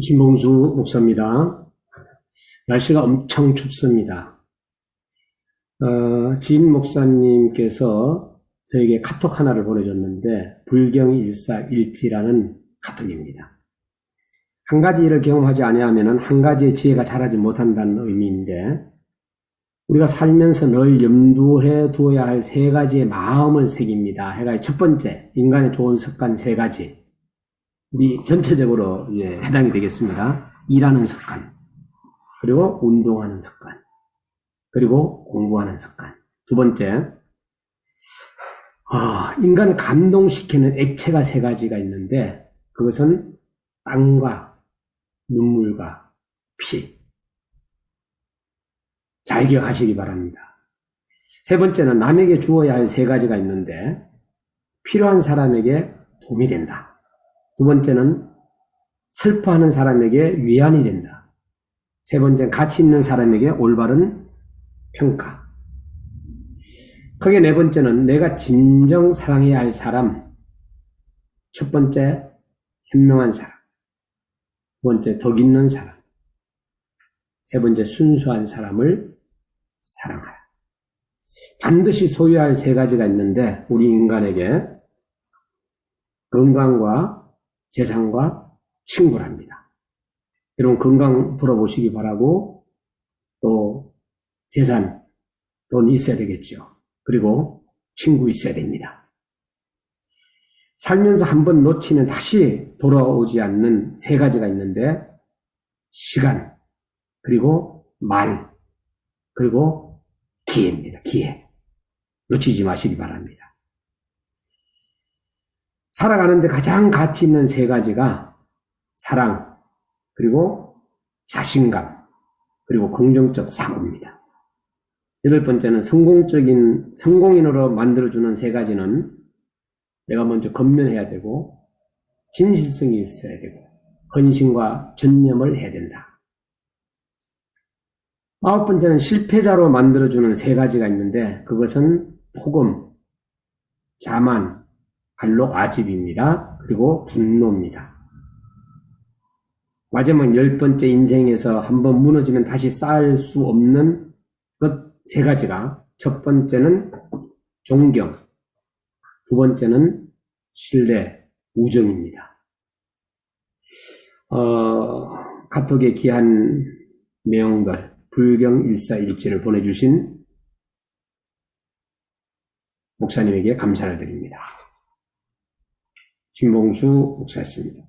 신봉수 목사입니다. 날씨가 엄청 춥습니다. 어, 진 목사님께서 저에게 카톡 하나를 보내줬는데 불경일사일지라는 카톡입니다. 한 가지 일을 경험하지 아니하면 한 가지의 지혜가 자라지 못한다는 의미인데 우리가 살면서 늘 염두해 두어야 할 세 가지의 마음을 새깁니다. 해가 첫 번째 인간의 좋은 습관 세 가지 우리 전체적으로 예, 해당이 되겠습니다. 일하는 습관, 그리고 운동하는 습관, 그리고 공부하는 습관. 두 번째, 아, 인간 감동시키는 액체가 세 가지가 있는데 그것은 땀과 눈물과 피. 잘 기억하시기 바랍니다. 세 번째는 남에게 주어야 할 세 가지가 있는데 필요한 사람에게 도움이 된다. 두 번째는 슬퍼하는 사람에게 위안이 된다. 세 번째는 가치 있는 사람에게 올바른 평가. 크게 네 번째는 내가 진정 사랑해야 할 사람. 첫 번째, 현명한 사람. 두 번째, 덕 있는 사람. 세 번째, 순수한 사람을 사랑하라. 반드시 소유할 세 가지가 있는데, 우리 인간에게 건강과 재산과 친구랍니다. 여러분 건강 돌아보시기 바라고 또 재산, 돈 있어야 되겠죠. 그리고 친구 있어야 됩니다. 살면서 한 번 놓치면 다시 돌아오지 않는 세 가지가 있는데 시간, 그리고 말, 그리고 기회입니다. 기회. 놓치지 마시기 바랍니다. 살아가는데 가장 가치 있는 세 가지가 사랑, 그리고 자신감, 그리고 긍정적 사고입니다. 여덟 번째는 성공적인, 성공인으로 만들어주는 세 가지는 내가 먼저 건면해야 되고, 진실성이 있어야 되고, 헌신과 전념을 해야 된다. 아홉 번째는 실패자로 만들어주는 세 가지가 있는데, 그것은 폭음, 자만, 갈록 아집입니다. 그리고 분노입니다. 마지막 열 번째 인생에서 한번 무너지면 다시 쌓을 수 없는 것 세 가지가 첫 번째는 존경, 두 번째는 신뢰, 우정입니다. 어, 카톡에 귀한 내용들, 불경 일사일지를 보내주신 목사님에게 감사를 드립니다. 김봉수 목사였습니다.